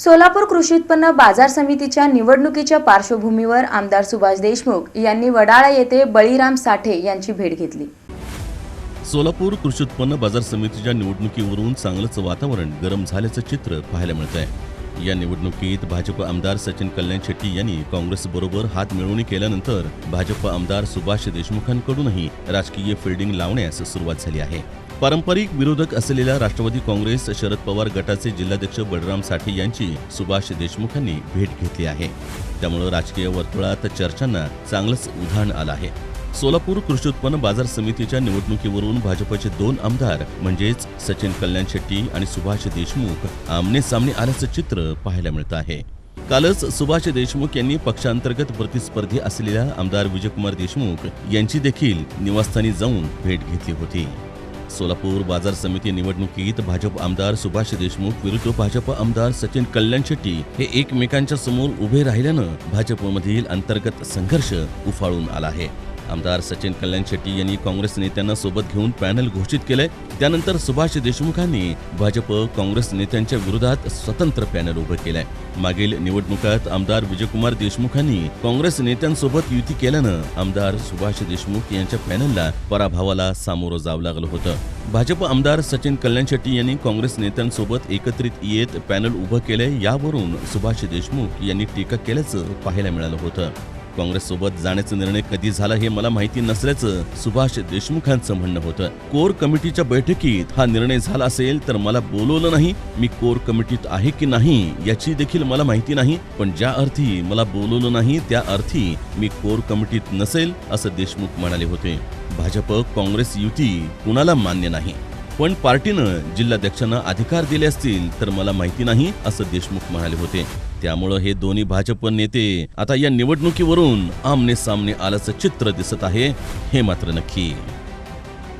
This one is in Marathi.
सोलापूर कृषी उत्पन्न बाजार समितीच्या निवडणुकीच्या पार्श्वभूमीवर आमदार सुभाष देशमुख यांनी वडाळा येथे बळीराम साठे यांची भेट घेतली. सोलापूर कृषी उत्पन्न बाजार समितीच्या निवडणुकीवरून चांगलंच वातावरण गरम झाल्याचं चित्र पाहायला मिळत आहे. या निवडणुकीत भाजप आमदार सचिन कल्याण शेट्टी यांनी काँग्रेसबरोबर हात मिळवणी केल्यानंतर भाजप आमदार सुभाष देशमुखांकडूनही राजकीय फिल्डिंग लावण्यास सुरुवात झाली आहे. पारंपरिक विरोधक असलेल्या राष्ट्रवादी काँग्रेस शरद पवार गटाचे जिल्हाध्यक्ष बळराम साठे यांची सुभाष देशमुख यांनी भेट घेतली आहे. त्यामुळं राजकीय वर्तुळात चर्चांना चांगलंच उधाण आलं आहे. सोलापूर कृषी उत्पन्न बाजार समितीच्या निवडणुकीवरून भाजपचे दोन आमदार म्हणजेच सचिन कल्याण शेट्टी आणि सुभाष देशमुख आमने सामने आल्याचं चित्र पाहायला मिळतं आहे. कालच सुभाष देशमुख यांनी पक्षांतर्गत प्रतिस्पर्धी असलेल्या आमदार विजयकुमार देशमुख यांची देखील निवासस्थानी जाऊन भेट घेतली होती. सोलापूर बाजार समिती निवडणुकीत भाजप आमदार सुभाष देशमुख विरुद्ध भाजप आमदार सचिन कल्याण शेट्टी हे एकमेकांच्या समोर उभे राहिल्यानं भाजपमधील अंतर्गत संघर्ष उफाळून आला आहे. आमदार सचिन कल्याण शेट्टी यांनी काँग्रेस नेत्यांना सोबत घेऊन पॅनल घोषित केलंय. त्यानंतर सुभाष देशमुखांनी भाजप काँग्रेस नेत्यांच्या विरोधात स्वतंत्र पॅनल उभं केलंय. मागील निवडणुकात आमदार विजयकुमार देशमुखांनी काँग्रेस नेत्यांसोबत युती केल्यानं आमदार सुभाष देशमुख यांच्या पॅनलला पराभवाला सामोरं जावं लागलं होतं. भाजप आमदार सचिन कल्याण शेट्टी यांनी काँग्रेस नेत्यांसोबत एकत्रित येत पॅनल उभं केलंय यावरून सुभाष देशमुख यांनी टीका केल्याचं पाहायला मिळालं होतं. काँग्रेससोबत जाण्याचा निर्णय कधी झाला हे मला माहिती नसल्याचं सुभाष देशमुखांचं म्हणणं होतं. कोर कमिटीच्या बैठकीत हा निर्णय झाला असेल तर मला बोलवलं नाही मी कोर कमिटीत आहे की नाही याची देखील मला माहिती नाही पण ज्या अर्थी मला बोलवलं नाही त्या अर्थी मी कोर कमिटीत नसेल असं देशमुख म्हणाले होते. भाजप काँग्रेस युती कुणाला मान्य नाही? पण पार्टीनं जिल्हाध्यक्षांना अधिकार दिले असतील तर मला माहिती नाही असं देशमुख म्हणाले होते. त्यामुळं हे दोन्ही भाजप नेते आता या निवडणुकीवरून आमने सामने आल्याचं चित्र दिसत आहे हे मात्र नक्की.